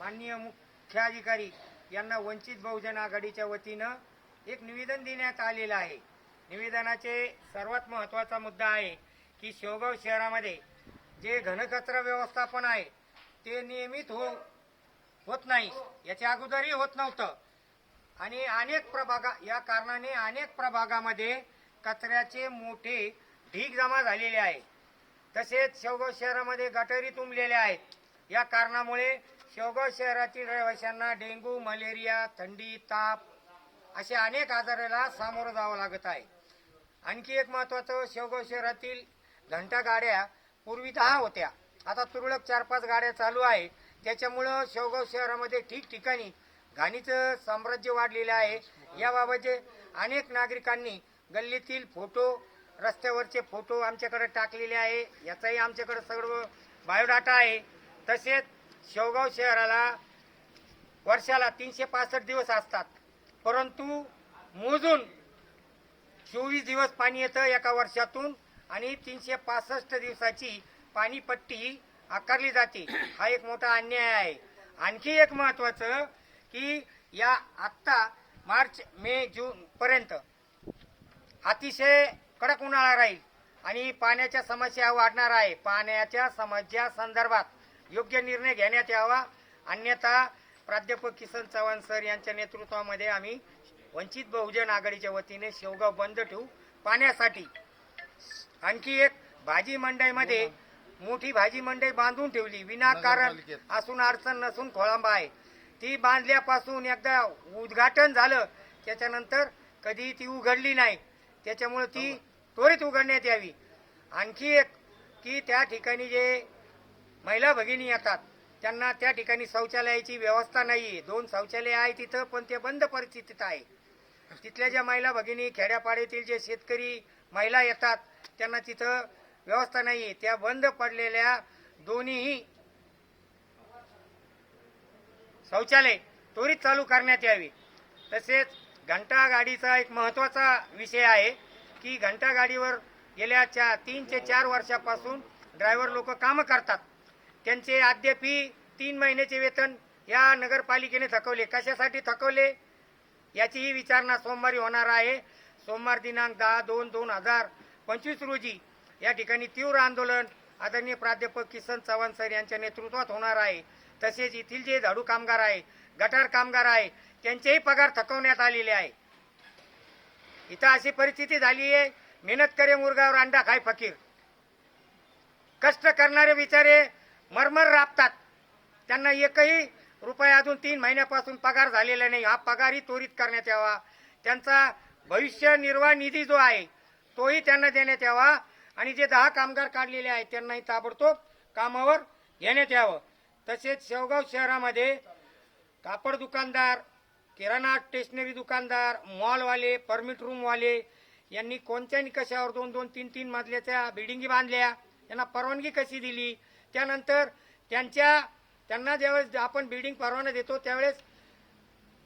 माननीय मुख्याधिकारी यांना वंचित बहुजन आघाडीच्या वतीनं एक निवेदन देण्यात आलेलं आहे. निवेदनाचे सर्वात महत्त्वाचा मुद्दा आहे की शेवगाव शहरामध्ये जे घनकचरा व्यवस्थापन आहे ते नियमित हो होत नाही. याच्या अगोदरही होत नव्हतं. आणि अनेक प्रभागा या कारणाने अनेक प्रभागामध्ये कचऱ्याचे मोठे ढीग जमा झालेले आहे. तसेच शेवगाव शहरामध्ये गटारी तुंबलेल्या आहेत. या कारणामुळे शेवगाव शहरातील रहिवाशांना डेंग्यू मलेरिया थंडी ताप असे अनेक आजाराला सामोरं जावं लागत आहे. आणखी एक महत्वाचं शेवगाव शहरातील घंटा गाड्या पूर्वी दहा होत्या. आता तुरळक चार पाच गाड्या चालू आहे. त्याच्यामुळं शेवगाव शहरामध्ये ठिकठिकाणी घाणीचं साम्राज्य वाढलेलं आहे. याबाबतचे अनेक नागरिकांनी गल्लीतील फोटो रस्त्यावरचे फोटो आमच्याकडे टाकलेले आहे. याचाही आमच्याकडे सगळं बायोडाटा आहे. तसेच शेवगाव शहराला वर्षाला तीनशे पासष्ट दिवस असतात. परंतु मोजून चोवीस दिवस पाणी येतं एका वर्षातून आणि तीनशे पासष्ट दिवसाची पाणीपट्टी आकारली जाते. हा एक मोठा अन्याय आहे. आणखी एक महत्वाचं की या आत्ता मार्च मे जून पर्यंत अतिशय कडक उन्हाळा राहील आणि पाण्याच्या समस्या वाढणार आहे. पाण्याच्या समस्या संदर्भात योग्य निर्णय घेण्यात यावा. अन्यथा प्राध्यापक किसन चव्हाण सर यांच्या नेतृत्वामध्ये आम्ही वंचित बहुजन आघाडीच्या वतीने शेवगाव बंद ठेवू. पाण्यासाठी आणखी एक भाजी मंडईमध्ये मोठी भाजी मंडई बांधून ठेवली. विनाकारण असून अडचण नसून खोळंबा आहे. ती बांधल्यापासून एकदा उद्घाटन झालं. त्याच्यानंतर कधी ती उघडली नाही. त्याच्यामुळे ती त्वरित उघडण्यात यावी. आणखी एक की त्या ठिकाणी जे महिला भगिनी येतात. त्यांना त्या ठिकाणी शौचालयाची व्यवस्था नाहीये. दोन शौचालय आहे तिथं पण ते बंद परिस्थितीत आहे. तिथल्या ज्या महिला भगिनी खेड्यापाड्यातील जे शेतकरी महिला येतात त्यांना तिथं व्यवस्था नाहीये. त्या बंद पडलेल्या दोन्हीही शौचालय त्वरित चालू करण्यात यावी. तसेच घंटा गाडीचा एक महत्त्वाचा विषय आहे की घंटा गाडीवर गेल्या चा तीन ते चार वर्षापासून ड्रायव्हर लोक कामं करतात. त्यांचे अद्यापी तीन महिन्याचे वेतन या नगरपालिकेने थकवले. कशासाठी थकवले? याचीही विचारणा सोमवारी होणार आहे. सोमवार दिनांक दहा दोन दोन हजार पंचवीस रोजी या ठिकाणी तीव्र आंदोलन आदरणीय प्राध्यापक किसन चव्हाण सर यांच्या नेतृत्वात होणार आहे. तसेच येथील जे झाडू कामगार आहे गटार कामगार आहे त्यांचेही पगार थकवण्यात आलेले आहे. इथं अशी परिस्थिती झाली आहे मेहनत करे मुरगावर अंडा खाय फकीर. कष्ट करणारे बिचारे मरमर राबतात. त्यांना एकही रुपया अजून तीन महिन्यापासून पगार झालेला नाही. हा पगारही त्वरित करण्यात यावा. त्यांचा भविष्य निर्वाह निधी जो आहे तोही त्यांना देण्यात यावा. आणि जे दहा कामगार काढलेले आहेत त्यांनाही ताबडतोब कामावर घेण्यात यावं. तसेच शेवगाव शहरामध्ये कापड दुकानदार किराणा स्टेशनरी दुकानदार मॉलवाले परमिट रूमवाले यांनी कोणत्या निकषावर दोन दोन तीन तीन मजल्याच्या बिल्डिंगी बांधल्या. त्यांना परवानगी कशी दिली? त्यानंतर त्यांच्या त्यांना ज्यावेळेस आपण बिल्डिंग परवाना देतो त्यावेळेस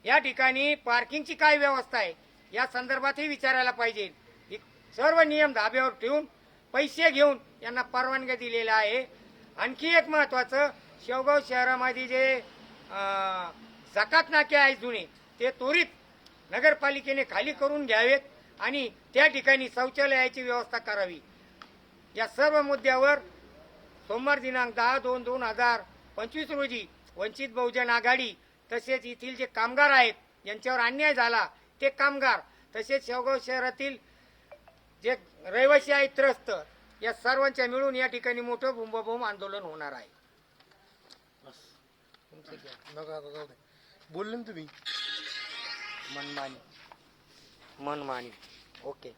या ठिकाणी पार्किंगची काय व्यवस्था आहे या संदर्भातही विचारायला पाहिजे. सर्व नियम धाब्यावर ठेवून पैसे घेऊन यांना परवानग्या दिलेल्या आहे. आणखी एक महत्वाचं शेवगाव शहरामध्ये जे जकात नाके आहेत जुने ते त्वरित नगरपालिकेने खाली करून घ्यावेत आणि त्या ठिकाणी शौचालयाची व्यवस्था करावी. या सर्व मुद्द्यावर सोमवार दिनांक दहा दोन दोन हजार पंचवीस रोजी वंचित बहुजन आघाडी तसेच येथील जे कामगार आहेत यांच्यावर अन्याय झाला. ते कामगार तसेच शेवगाव शहरातील जे रहिवासी आहेत त्रस्त या सर्वांच्या मिळून या ठिकाणी मोठं भूमबूम आंदोलन होणार आहे. बोलले ना तुम्ही? मनमानी. मनमानी. ओके.